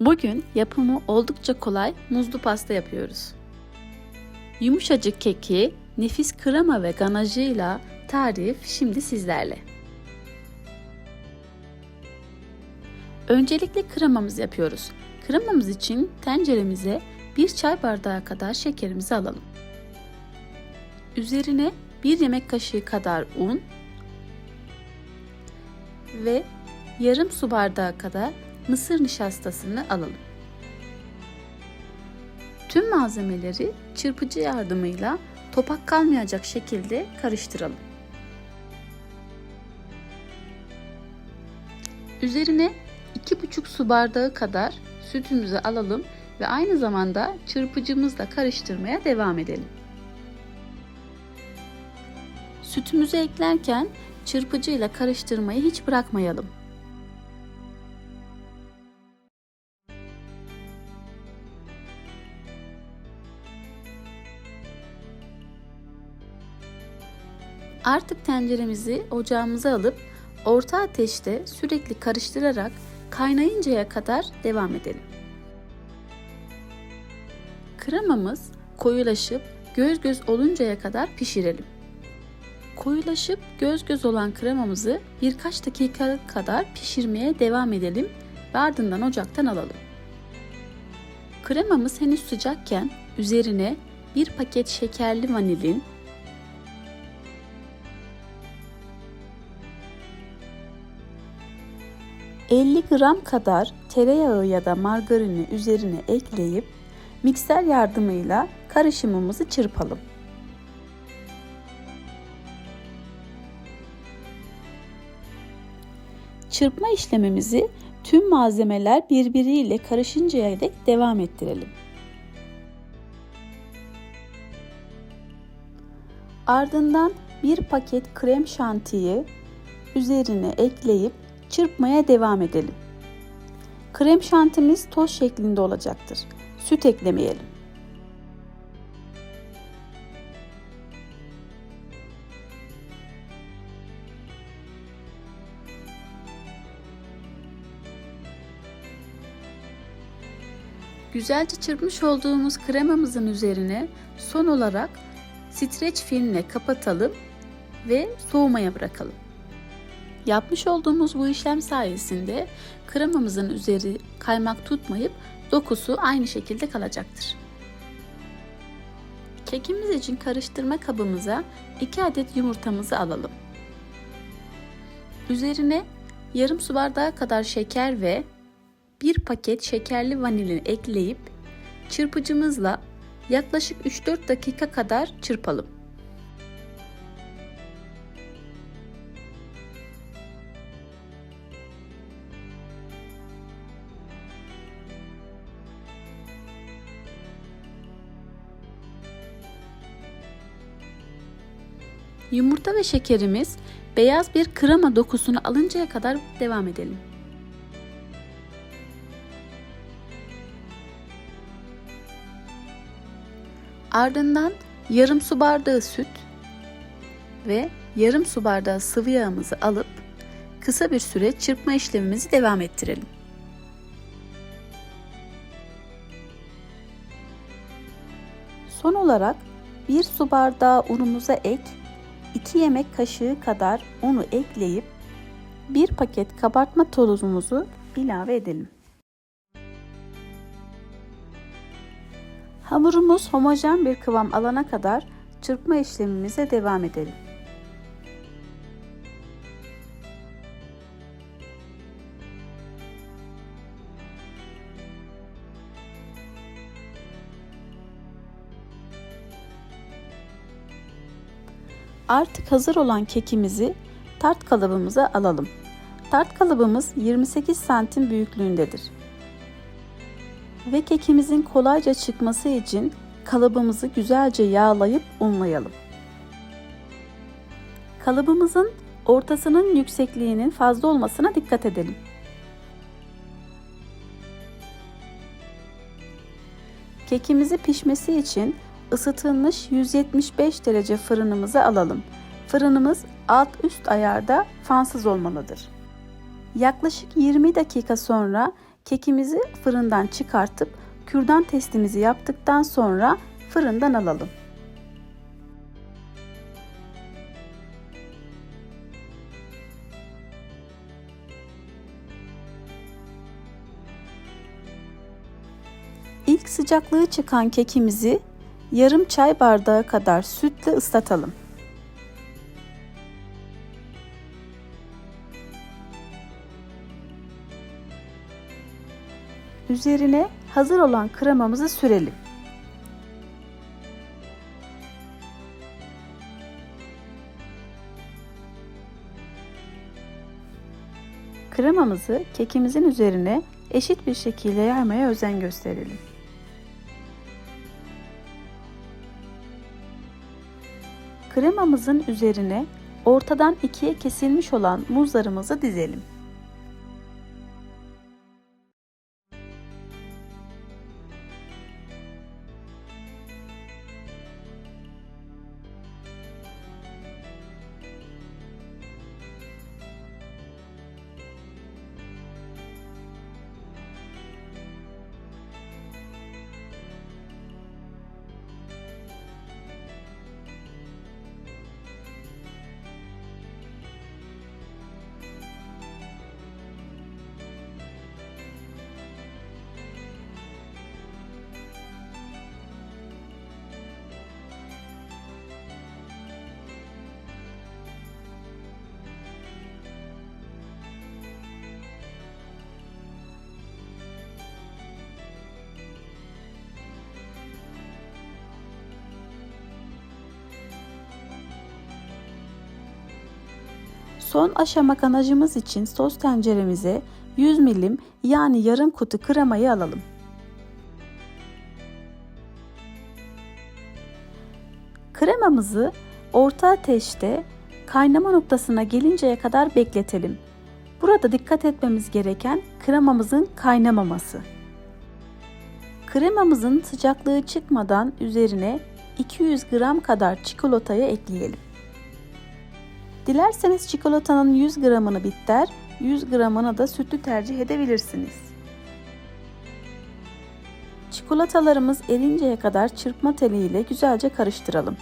Bugün yapımı oldukça kolay muzlu pasta yapıyoruz. Yumuşacık keki, nefis krema ve ganajıyla tarif şimdi sizlerle. Öncelikle kremamızı yapıyoruz. Kremamız için tenceremize 1 çay bardağı kadar şekerimizi alalım. Üzerine 1 yemek kaşığı kadar un ve yarım su bardağı kadar mısır nişastasını alalım. Tüm malzemeleri çırpıcı yardımıyla topak kalmayacak şekilde karıştıralım. Üzerine 2,5 su bardağı kadar sütümüzü alalım ve aynı zamanda çırpıcımızla karıştırmaya devam edelim. Sütümüzü eklerken çırpıcıyla karıştırmayı hiç bırakmayalım. Artık tenceremizi ocağımıza alıp orta ateşte sürekli karıştırarak kaynayıncaya kadar devam edelim. Kremamız koyulaşıp göz göz oluncaya kadar pişirelim. Koyulaşıp göz göz olan kremamızı birkaç dakika kadar pişirmeye devam edelim ve ardından ocaktan alalım. Kremamız henüz sıcakken üzerine bir paket şekerli vanilin, ...50 gram kadar tereyağı ya da margarini üzerine ekleyip mikser yardımıyla karışımımızı çırpalım. Çırpma işlemimizi tüm malzemeler birbiriyle karışıncaya dek devam ettirelim. Ardından bir paket krem şantiyi üzerine ekleyip çırpmaya devam edelim. Krem şantimiz toz şeklinde olacaktır. Süt eklemeyelim. Güzelce çırpmış olduğumuz kremamızın üzerine son olarak streç filmle kapatalım ve soğumaya bırakalım. Yapmış olduğumuz bu işlem sayesinde kremamızın üzeri kaymak tutmayıp dokusu aynı şekilde kalacaktır. Kekimiz için karıştırma kabımıza 2 adet yumurtamızı alalım. Üzerine yarım su bardağı kadar şeker ve bir paket şekerli vanilin ekleyip çırpıcımızla yaklaşık 3-4 dakika kadar çırpalım. Yumurta ve şekerimiz beyaz bir krema dokusunu alıncaya kadar devam edelim. Ardından yarım su bardağı süt ve yarım su bardağı sıvı yağımızı alıp kısa bir süre çırpma işlemimizi devam ettirelim. Son olarak bir su bardağı unumuza ek, 2 yemek kaşığı kadar unu ekleyip bir paket kabartma tozumuzu ilave edelim. Hamurumuz homojen bir kıvam alana kadar çırpma işlemimize devam edelim. Artık hazır olan kekimizi tart kalıbımıza alalım. Tart kalıbımız 28 santim büyüklüğündedir. Ve kekimizin kolayca çıkması için kalıbımızı güzelce yağlayıp unlayalım. Kalıbımızın ortasının yüksekliğinin fazla olmasına dikkat edelim. Kekimizi pişmesi için ısıtılmış 175 derece fırınımızı alalım. Fırınımız alt üst ayarda fansız olmalıdır. Yaklaşık 20 dakika sonra kekimizi fırından çıkartıp kürdan testimizi yaptıktan sonra fırından alalım. İlk sıcaklığı çıkan kekimizi yarım çay bardağı kadar sütle ıslatalım. Üzerine hazır olan kremamızı sürelim. Kremamızı kekimizin üzerine eşit bir şekilde yaymaya özen gösterelim. Kremamızın üzerine ortadan ikiye kesilmiş olan muzlarımızı dizelim. Son aşama ganajımız için sos tenceremize 100 milim yani yarım kutu kremayı alalım. Kremamızı orta ateşte kaynama noktasına gelinceye kadar bekletelim. Burada dikkat etmemiz gereken kremamızın kaynamaması. Kremamızın sıcaklığı çıkmadan üzerine 200 gram kadar çikolatayı ekleyelim. Dilerseniz çikolatanın 100 gramını bitter, 100 gramını da sütlü tercih edebilirsiniz. Çikolatalarımız erinceye kadar çırpma teliyle güzelce karıştıralım.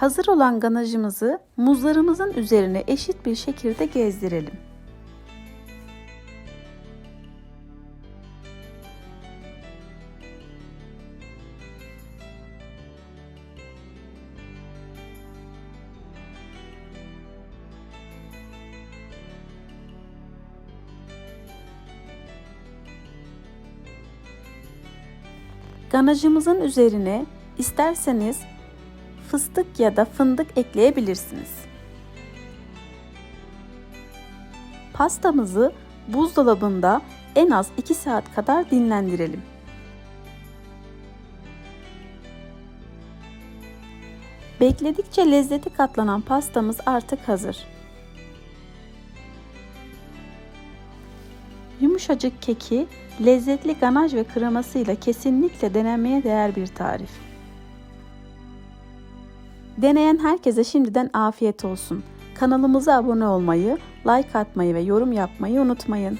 Hazır olan ganajımızı muzlarımızın üzerine eşit bir şekilde gezdirelim. Ganajımızın üzerine isterseniz fıstık ya da fındık ekleyebilirsiniz. Pastamızı buzdolabında en az 2 saat kadar dinlendirelim. Bekledikçe lezzeti katlanan pastamız artık hazır. Yumuşacık keki, lezzetli ganaj ve kremasıyla kesinlikle denenmeye değer bir tarif. Deneyen herkese şimdiden afiyet olsun. Kanalımıza abone olmayı, like atmayı ve yorum yapmayı unutmayın.